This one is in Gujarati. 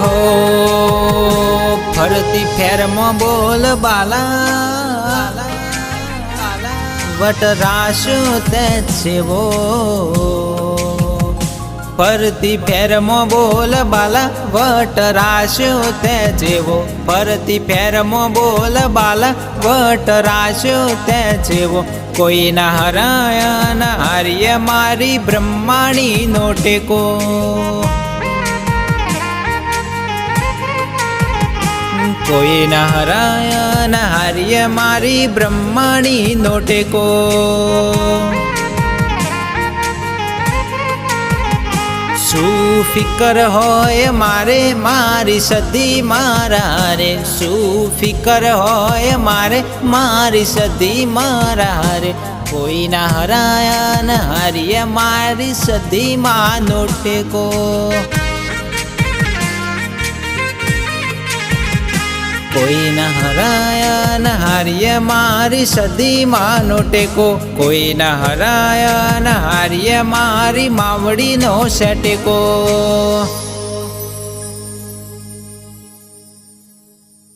હો, ફરતી ફેરમાં બોલ બાલા. વટરાશ તે છેવો. ફરતી ફેરમાં બોલ બાલા વટરાશ તે જેવો ફરતી ફેરમાં બોલ બાલા વટરાશ તે જેવો કોઈના હરાયન હાર્ય મારી બ્રહ્માણી નો ટેકો. કોઈના હરાયન હાર્ય મારી બ્રહ્માણી નો ટેકો શું ફિકર હોય મારે મારી સદી મારા રે શું ફિકર હોય મારે મારી સદી મારા રે કોઈના ન હાર્ય મારી સદી માનો ટેકો કોઈના ન હાર્ય મારી સદી માનો ટેકો. કોઈના ન હાર્ય મારી માવડીનો સેટેકો